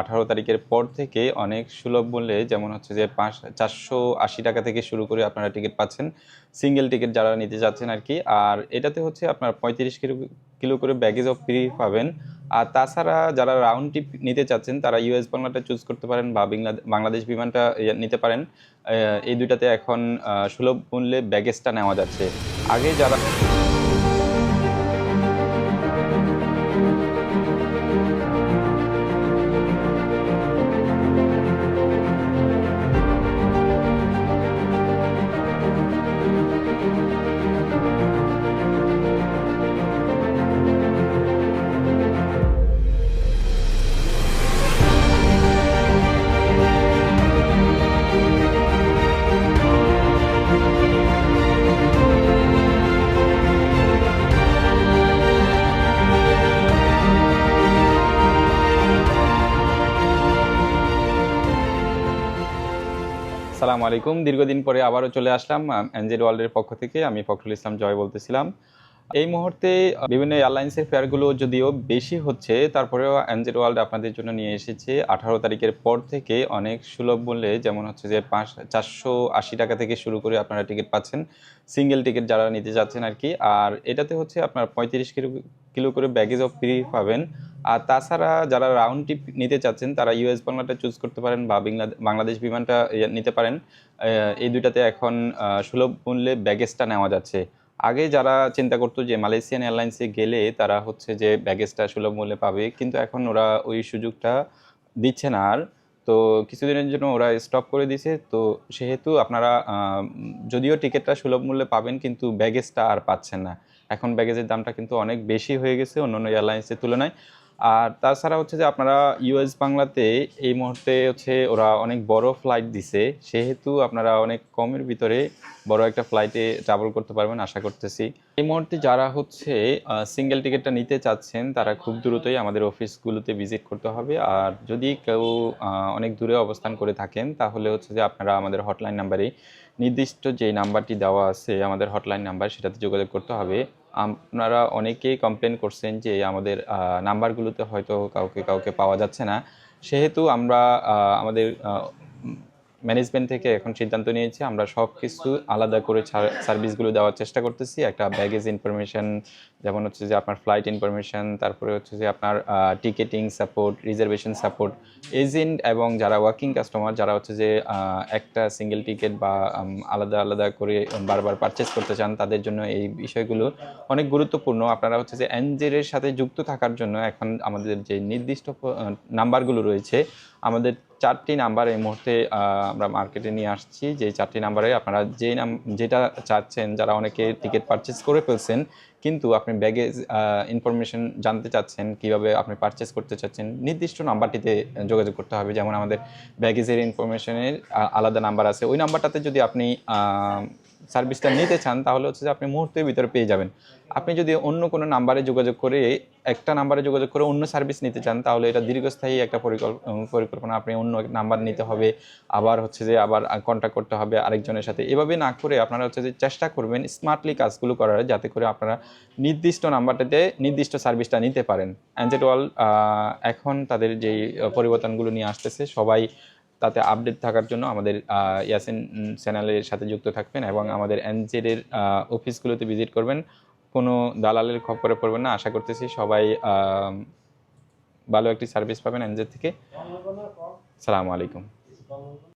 আঠারো তারিখের পর থেকে অনেক সুলভ মূল্যে, যেমন হচ্ছে যে পাঁচ, চারশো আশি টাকা থেকে শুরু করে আপনারা টিকিট পাচ্ছেন সিঙ্গেল টিকিট যারা নিতে যাচ্ছেন আর কি। আর এটাতে হচ্ছে আপনার পঁয়ত্রিশ কিলো কিলো করে ব্যাগেজ অফ ফ্রি পাবেন। আর তাছাড়া যারা রাউন্ড ট্রিপ নিতে চাচ্ছেন, তারা ইউএস বাংলাটা চুজ করতে পারেন বা বাংলাদেশ বাংলাদেশ বিমানটা ইয়ে নিতে পারেন। এই দুইটাতে এখন সুলভ মূল্যে ব্যাগেজটা নেওয়া যাচ্ছে। আগে যারা সালাম আলাইকুম। দীর্ঘদিন পরে আবারও চলে আসলাম এনজেড ওয়ার্ল্ডের পক্ষ থেকে। আমি ফখরুল ইসলাম জয় বলতেছিলাম। এই মুহূর্তে বিভিন্ন এয়ারলাইন্সের ফেয়ারগুলো যদিও বেশি হচ্ছে, তারপরেও এনজেড ওয়ার্ল্ড আপনাদের জন্য নিয়ে এসেছে আঠারো তারিখের পর থেকে অনেক সুলভ মূল্যে, যেমন হচ্ছে যে পাঁচ, চারশো আশি টাকা থেকে শুরু করে আপনারা টিকিট পাচ্ছেন সিঙ্গেল টিকিট যারা নিতে যাচ্ছেন আর কি। আর এটাতে হচ্ছে আপনার পঁয়ত্রিশ কিলো করে ব্যাগেজ অফ ফ্রি পাবেন। আর তাছাড়া যারা রাউন্ড ট্রিপ নিতে চাচ্ছেন, তারা ইউএস বাংলাটা চুজ করতে পারেন বা বাংলাদেশ বিমানটা নিতে পারেন। এই দুইটাতে এখন সুলভ মূল্যে ব্যাগেজটা নেওয়া যাচ্ছে। আগে যারা চিন্তা করতো যে মালয়েশিয়ান এয়ারলাইন্সে গেলে তারা হচ্ছে যে ব্যাগেজটা সুলভ মূল্যে পাবে, কিন্তু এখন ওরা ওই সুযোগটা দিচ্ছে না। আর তো কিছুদিনের জন্য ওরা স্টপ করে দিছে তো সেহেতু আপনারা যদিও টিকিটটা সুলভ মূল্যে পাবেন কিন্তু ব্যাগেজটা আর পাচ্ছেন না। এখন ব্যাগেজের দামটা কিন্তু অনেক বেশি হয়ে গেছে অন্যান্য এয়ারলাইন্সের তুলনায়। আর তাছাড়া হচ্ছে যে আপনারা ইউএস বাংলাতে এই মুহূর্তে হচ্ছে ওরা অনেক বড় ফ্লাইট দিছে। সেহেতু আপনারা অনেক কমের ভিতরে বড় একটা ফ্লাইটে ট্রাভেল করতে পারবেন, আশা করতেছি। এই মুহূর্তে যারা হচ্ছে সিঙ্গেল টিকিটটা নিতে চাচ্ছেন, তারা খুব দ্রুতই আমাদের অফিসগুলোতে ভিজিট করতে হবে। আর যদি কেউ অনেক দূরে অবস্থান করে থাকেন, তাহলে হচ্ছে যে আপনারা আমাদের হটলাইন নাম্বারে নির্দিষ্ট যে নাম্বারটি দেওয়া আছে, আমাদের হটলাইন নাম্বার সেটাতে যোগাযোগ করতে হবে। আপনারা অনেকেই কমপ্লেন করছেন যে আমাদের নাম্বারগুলোতে হয়তো কাউকে কাউকে পাওয়া যাচ্ছে না। সেহেতু আমরা আমাদের ম্যানেজমেন্ট থেকে এখন সিদ্ধান্ত নিয়েছি, আমরা সব কিছু আলাদা করে সার্ভিসগুলো দেওয়ার চেষ্টা করতেছি। একটা ব্যাগেজ ইনফরমেশন যেমন হচ্ছে যে আপনার ফ্লাইট ইনফরমেশন তারপরে হচ্ছে যে আপনার ticketing support reservation support agent এবং যারা ওয়ার্কিং কাস্টমার যারা হচ্ছে যে একটা সিঙ্গেল টিকিট বা আলাদা আলাদা করে বারবার পারচেস করতে চান, তাদের জন্য এই বিষয়গুলো অনেক গুরুত্বপূর্ণ। আপনারা হচ্ছে যে এনজের সাথে যুক্ত থাকার জন্য এখন আমাদের যে নির্দিষ্ট নাম্বারগুলো রয়েছে, আমাদের চারটি নাম্বার এই মুহূর্তে আমরা মার্কেটে নিয়ে আসছি। যে চারটি নাম্বারে আপনারা যেই নাম, যেটা চাচ্ছেন, যারা অনেকে টিকিট পারচেস করে ফেলছেন, কিন্তু আপনি ব্যাগেজ ইনফরমেশন জানতে চাচ্ছেন, কীভাবে আপনি পারচেস করতে চাচ্ছেন, নির্দিষ্ট নাম্বারটিতে যোগাযোগ করতে হবে। যেমন আমাদের ব্যাগেজের ইনফরমেশনের আলাদা নাম্বার আছে। ওই নাম্বারটাতে যদি আপনি সার্ভিসটা নিতে চান, তাহলে হচ্ছে যে আপনি মুহূর্তের ভিতরে পেয়ে যাবেন। আপনি যদি অন্য কোনো নাম্বারে যোগাযোগ করে, একটা নাম্বারে যোগাযোগ করে অন্য সার্ভিস নিতে চান, তাহলে এটা দীর্ঘস্থায়ী একটা পরিকল্প- পরিকল্পনা। আপনি অন্য নাম্বার নিতে হবে, আবার হচ্ছে যে আবার কন্ট্যাক্ট করতে হবে আরেকজনের সাথে। এভাবে না করে আপনারা হচ্ছে যে চেষ্টা করবেন স্মার্টলি কাজগুলো করার, যাতে করে আপনারা নির্দিষ্ট নাম্বারটাতে নির্দিষ্ট সার্ভিসটা নিতে পারেন। অ্যান্ড্রয়েড ওয়াল এখন তাদের যেই, পরিবর্তনগুলো নিয়ে আসতেছে, সবাই তাতে আপডেট থাকার জন্য আমাদের ইয়াসিন চ্যানেলের সাথে যুক্ত থাকবেন এবং আমাদের এনজেডের অফিসগুলোতে ভিজিট করবেন। কোনো দালালের খপ্পরে পড়বেন না। আশা করতেছি সবাই ভালো একটি সার্ভিস পাবেন এনজেড থেকে। সালামু আলাইকুম।